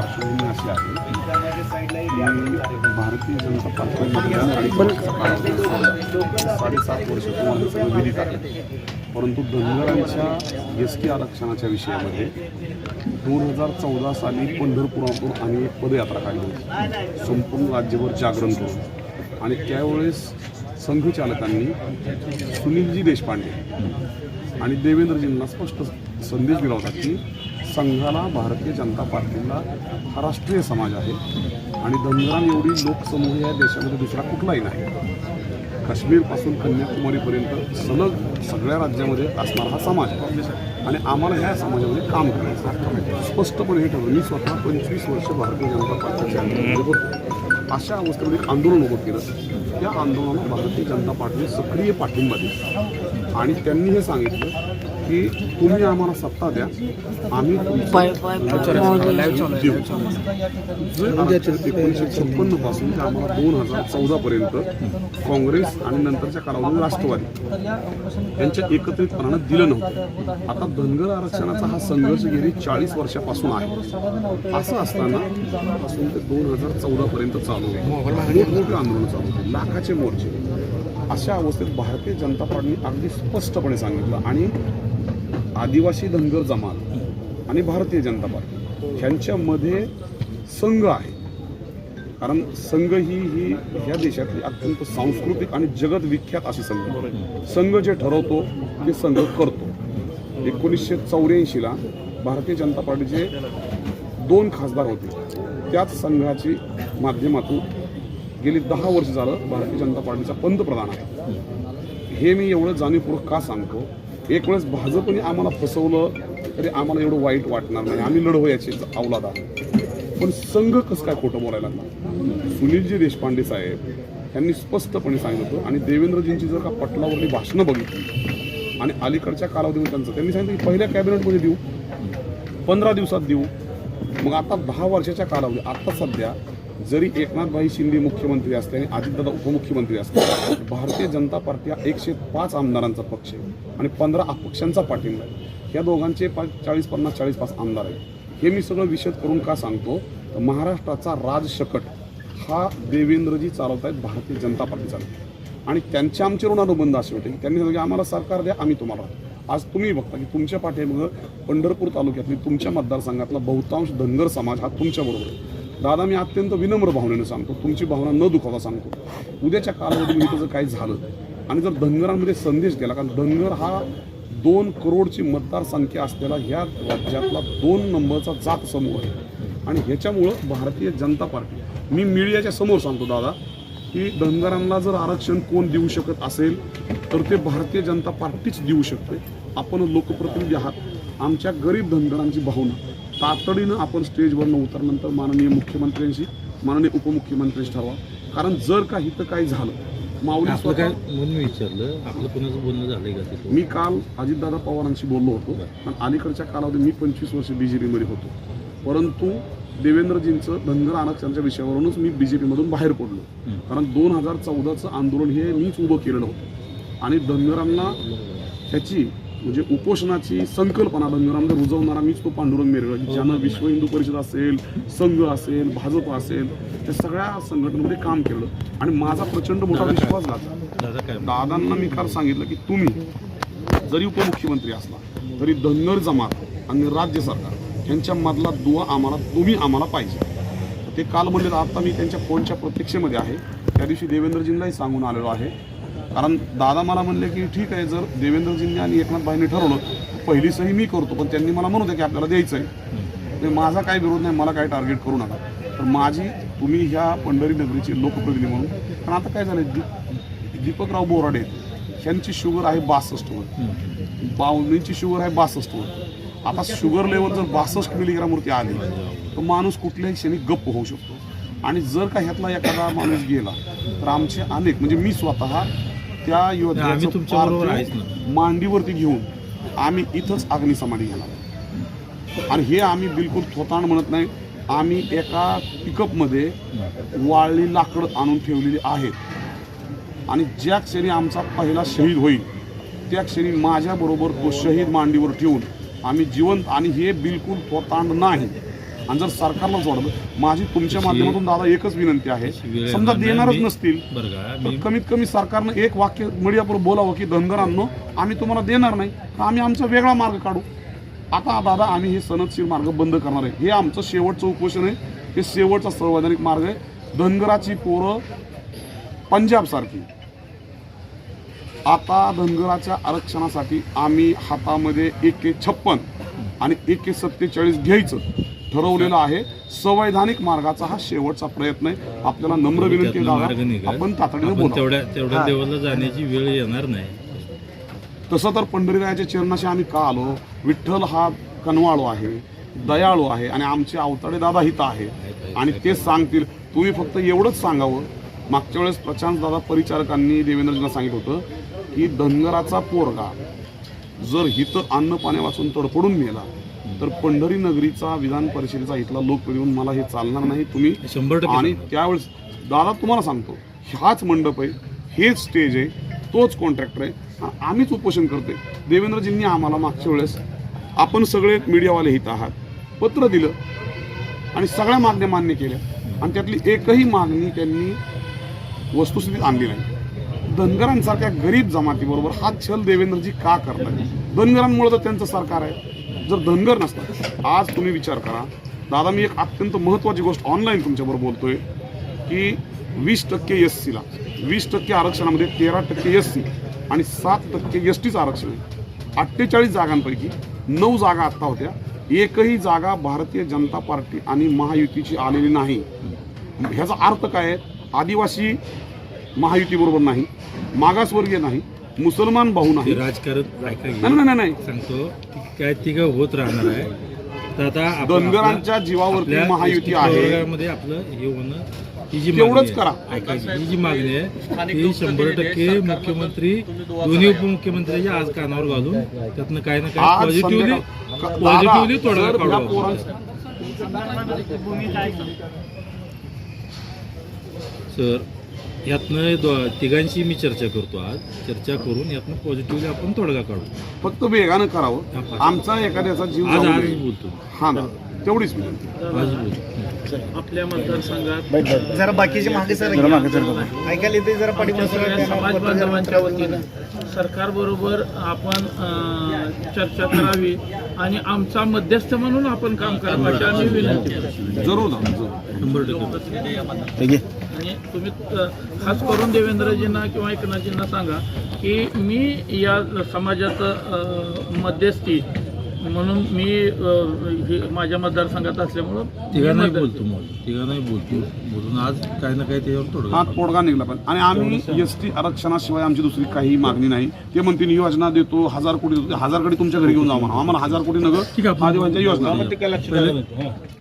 पार्श्वभूमी अशी आहे. भारतीय जनता पार्टीमध्ये साडेसात वर्ष तुम्हाला परंतु धनगरांच्या एस टी आरक्षणाच्या विषयामध्ये दोन हजार चौदा साली पंढरपुरातून आम्ही एक पदयात्रा काढली होती. संपूर्ण राज्यभर जागरण करून. आणि त्यावेळेस संघचालकांनी सुनीलजी देशपांडे आणि देवेंद्रजींना स्पष्ट संदेश दिला होता की संघाला भारतीय जनता पार्टीला हा राष्ट्रीय समाज आहे. आणि धनगरां एवढी लोकसमूह या देशामध्ये दुसरा कुठलाही नाही. काश्मीरपासून कन्याकुमारीपर्यंत सलग सगळ्या राज्यामध्ये असणारा हा समाज आहे. आणि आम्हाला ह्या समाजामध्ये काम करायचं स्पष्टपणे हे ठरवलं. मी स्वतः पंचवीस वर्ष भारतीय जनता पार्टीच्या आंदोलनामध्ये होतो. अशा अवस्थेमध्ये आंदोलन उभं केलं. त्या आंदोलनाला भारतीय जनता पार्टीने सक्रिय पाठिंबा दिला. आणि त्यांनी हे सांगितलं की तुम्ही आम्हाला सत्ता द्या. आम्ही एकोणीसशे छप्पन्नपासून ते आम्हाला दोन हजार चौदा पर्यंत काँग्रेस आणि नंतरच्या कालावधीत राष्ट्रवादी यांच्या एकत्रितपणानं दिलं नव्हतं. आता धनगर आरक्षणाचा हा संघर्ष गेली चाळीस वर्षापासून आहे. असं असताना पासून ते दोन हजार चौदा पर्यंत चालू आहे. मोठमोठे आंदोलन चालू होते लाखाचे मोर्चे. अशा अवस्थेत भारतीय जनता पार्टीने अगदी स्पष्टपणे सांगितलं आणि आदिवासी धनगर जमात आणि भारतीय जनता पार्टी. ह्यांच्यामध्ये संघ आहे. कारण संघ ही ही ह्या देशातली अत्यंत सांस्कृतिक आणि जगत विख्यात अशी संघ आहे. संघ जे ठरवतो ते संघ करतो. एकोणीसशे चौऱ्याऐंशीला भारतीय जनता पार्टीचे दोन खासदार होते. त्याच संघाची माध्यमातून गेली दहा वर्ष झालं भारतीय जनता पार्टीचा पंतप्रधान आहे. हे मी एवढं जाणीवपूर्वक का सांगतो? एक वेळेस भाजपने आम्हाला फसवलं तरी आम्हाला एवढं वाईट वाटणार नाही. आम्ही लढवू याची अवलाद आहे. पण संघ कसं काय खोटं बोलायला लागला? सुनीलजी देशपांडे साहेब यांनी स्पष्टपणे सांगितलं आणि देवेंद्रजींची जर का पटलावरली भाषणं बघितली आणि अलीकडच्या कालावधीमध्ये त्यांचं त्यांनी सांगितलं की पहिल्या कॅबिनेटमध्ये देऊ पंधरा दिवसात देऊ. मग आता दहा वर्षाच्या कालावधी आता सध्या जरी एकनाथभाई शिंदे मुख्यमंत्री असले आणि अजितदादा उपमुख्यमंत्री असले भारतीय जनता पार्टी हा एकशे पाच आमदारांचा पक्ष आहे आणि पंधरा अपक्षांचा पाठिंबा आहे. या दोघांचे पा चाळीस पन्नास चाळीस पाच आमदार आहेत. हे मी सगळं विशद करून का सांगतो? तर महाराष्ट्राचा राजशकट हा देवेंद्रजी चालवत आहेत भारतीय जनता पार्टी चालवते आणि त्यांचे आमचे ऋण अनुबंध असे होते की त्यांनी सांगितलं की आम्हाला सरकार द्या आम्ही तुम्हाला. आज तुम्ही बघता की तुमच्या पाठीमागं पंढरपूर तालुक्यातली तुमच्या मतदारसंघातला बहुतांश धनगर समाज हा तुमच्याबरोबर आहे. दादा मी अत्यंत विनम्र भावनेनं सांगतो तुमची भावना न दुखावता सांगतो. उद्याच्या कालावधीमध्ये इथं जर काही झालं आणि जर धनगरांमध्ये संदेश गेला कारण धनगर हा दोन करोडची मतदारसंख्या असलेला ह्या राज्यातला दोन नंबरचा जात समूह आहे. आणि ह्याच्यामुळं भारतीय जनता पार्टी मी मीडियाच्या समोर सांगतो दादा की धनगरांना जर आरक्षण कोण देऊ शकत असेल तर ते भारतीय जनता पार्टीच देऊ शकते. आपण लोकप्रतिनिधी आहात. आमच्या गरीब धनगरांची भावना. तातडीनं आपण स्टेजवरनं उतरल्यानंतर माननीय मुख्यमंत्र्यांशी माननीय उपमुख्यमंत्र्यांशी ठरवा. कारण जर का इथं काही झालं माऊली स्वतः म्हणून मी विचारलं आपलं कोणाचं बोलणं झालंय का तिथं? मी काल अजितदादा पवारांशी बोललो होतो. पण अलीकडच्या कालावधीत मी पंचवीस वर्ष बी जे पीमध्ये होतो. परंतु देवेंद्रजींचं धनगर आरक्षणाच्या विषयावरूनच मी बी जे पीमधून बाहेर पडलो. कारण दोन हजार चौदाचं आंदोलन हे मीच उभं केलेलं होतं. आणि धनगरांना ह्याची म्हणजे उपोषणाची संकल्पना धनगरांमध्ये रुजवणारा मीच तो पांडुरंग मेरळ ज्यानं विश्व हिंदू परिषद असेल संघ असेल भाजप असेल त्या सगळ्या संघटनेमध्ये काम केलं. आणि माझा प्रचंड मोठा विश्वास दादा काय? दादांना मी काल सांगितलं की तुम्ही जरी उपमुख्यमंत्री असला तरी धनगर जमात आणि राज्य सरकार यांच्या मधला दुवा आम्हाला तुम्ही आम्हाला पाहिजे. ते काल म्हणले आता मी त्यांच्या फोनच्या प्रत्यक्षेमध्ये आहे. त्या दिवशी देवेंद्रजींनाही सांगून आलेलो आहे. कारण दादा मला म्हणले की ठीक आहे जर देवेंद्रजींनी आणि एकनाथभाईंनी ठरवलं पहिली सही मी करतो पण त्यांनी मला म्हणू द्या की आपल्याला द्यायचं आहे. ते माझा काय विरोध नाही मला काय टार्गेट करू नका. तर माझी तुम्ही ह्या पंढरी नगरीचे लोकप्रतिनिधी म्हणून पण आता काय झालं दीप दीपकराव बोराडे ह्यांची शुगर आहे बासष्टवर. बावणीची शुगर आहे बासष्टवर. आता शुगर लेवल जर बासष्ट मिलीग्रामवरती आली तर माणूस कुठल्याही क्षणी गप्प होऊ शकतो. आणि जर का ह्यातला एखादा माणूस गेला तर आमचे अनेक म्हणजे मी स्वतः त्या योद्ध्याचं पार्थिव. मांडीवरती घेऊन आम्ही इथंच अग्निसमाधी घेणार. आणि हे आम्ही बिलकुल थोताण म्हणत नाही. आम्ही एका पिकअपमध्ये वाळली लाकडं आणून ठेवलेली आहेत. आणि ज्या क्षणी आमचा पहिला शहीद होईल त्या क्षणी माझ्याबरोबर तो शहीद मांडीवर ठेवून आम्ही जिवंत आणि हे बिलकुल थोतांड नाही. आणि जर सरकारला जोडलं माझी तुमच्या माध्यमातून दादा एकच विनंती आहे. समजा. देणारच नसतील कमीत कमी सरकारनं एक वाक्य मीडियावर बोलावं की धनगरांनो आम्ही तुम्हाला देणार नाही तर आम्ही आमचा वेगळा मार्ग काढू. आता दादा आम्ही हे सनदशीर मार्ग बंद करणार आहे. हे आमचं शेवटचं उपोषण आहे. हे शेवटचा संवैधानिक मार्ग आहे. धनगराची पोरं पंजाबसारखी आता धनगराच्या आरक्षणासाठी आम्ही हातामध्ये एक छप्पन आणि एक सत्तेचाळीस घ्यायचं. ठरवलेलं आहे. संवैधानिक मार्गाचा हा शेवटचा प्रयत्न आहे. आपल्याला नम्र विनंती. आपण तातडीने आपण बोला तेवढ्या तेवढ्या लेवलला जाण्याची वेळ येणार नाही. तसं तर पंढरीरायाच्या चरणाशी आम्ही का आलो? विठ्ठल हा कनवाळू आहे दयाळू आहे आणि आमचे अवताडे दादा हित आहे. आणि ते सांगतील. तुम्ही फक्त एवढंच सांगावं. मागच्या वेळेस प्रशांत दादा परिचारकांनी देवेंद्रजींना सांगितलं होतं की धनगराचा पोरगा जर हित अन्न पाण्या वाचून तडपडून मेला तर पंढरी नगरीचा विधान परिषदेचा इथला लोकप्रतिनिधी मला हे चालणार नाही. तुम्ही शंभर आणि. त्यावेळेस दादा तुम्हाला सांगतो हाच मंडप आहे हेच स्टेज आहे तोच कॉन्ट्रॅक्टर आहे. आम्हीच उपोषण करतोय. देवेंद्रजींनी आम्हाला मागच्या वेळेस आपण सगळे मीडियावाले हित आहात पत्र दिलं आणि सगळ्या मागण्या मान्य केल्या. आणि त्यातली एकही मागणी त्यांनी वस्तुस्थितीत आणली नाही. धनगरांसारख्या गरीब जमातीबरोबर हा छल देवेंद्रजी का करतात धनगरांमुळे तर त्यांचं सरकार आहे. जर धनगर नसतात आज तुम्ही विचार करा. दादा मी एक अत्यंत महत्त्वाची गोष्ट ऑनलाईन तुमच्याबरोबर बोलतोय की वीस टक्के एस सीला वीस टक्के आरक्षणामध्ये तेरा टक्के एस सी आणि सात टक्के एस टीचं आरक्षण आहे. अठ्ठेचाळीस जागांपैकी नऊ जागा आत्ता होत्या. एकही जागा भारतीय जनता पार्टी आणि महायुतीची आलेली नाही. ह्याचा अर्थ काय आहे? आदिवासी महायुतीबरोबर नाही मागासवर्गीय नाही मुसलमान भाऊ नाही. राजकारण. नाही नाही नाही. सांगतो काय तिघं होत राहणार आहे. तर आता धनगरांच्या जीवावरती महायुती आहे. प्रवर्गामध्ये आपलं हे होणं ही जी मागणी करा. ही जी मागणी आहे ती शंभर टक्के मुख्यमंत्री दोन्ही उपमुख्यमंत्र्यांची आज कानावर घालून त्यातनं काय ना काय पॉझिटिव्हली पॉझिटिव्हली तोडगा काढू सर यातनं दो- तिघांशी मी चर्चा करतो आज. चर्चा करून यातनं पॉझिटिव्हली आपण तोडगा काढू. फक्त वेगानं करावं. आमचा एखाद्याचा जीव आज जाऊ आज नये. बोलतो. हा ना. तेवढीच विनंती. आज बोलतो. आपल्या मतदारसंघात जरा बाकीचे मागे सर ऐकायला येते जरा पाठीमागे सगळ्या समाज बांधवांच्या वतीनं सरकारबरोबर आपण अं, चर्चा करावी. आणि आमचा मध्यस्थ म्हणून आपण काम करावं अशी आम्ही विनंती जरूर शंभर टक्के. आणि तुम्ही खास करून देवेंद्रजींना किंवा एकनाथजींना सांगा की मी या समाजाचं मध्यस्थी म्हणून मी हे माझ्या मतदारसंघात असल्यामुळं तिघांनाही बोलतो मग. तिघांनाही बोलतो. बोलून आज काही ना काही त्याच्यावर तोडगा हा. तोडगा निघला पण. आणि आम्ही एस टी आरक्षणाशिवाय आमची दुसरी काही मागणी नाही. ते म्हणतील योजना देतो हजार कोटी देतो हजार कोटी तुमच्या घरी घेऊन जाऊ म्हणा आम्हाला हजार कोटी ठीक आहे, नगर आदिवासीच्या योजना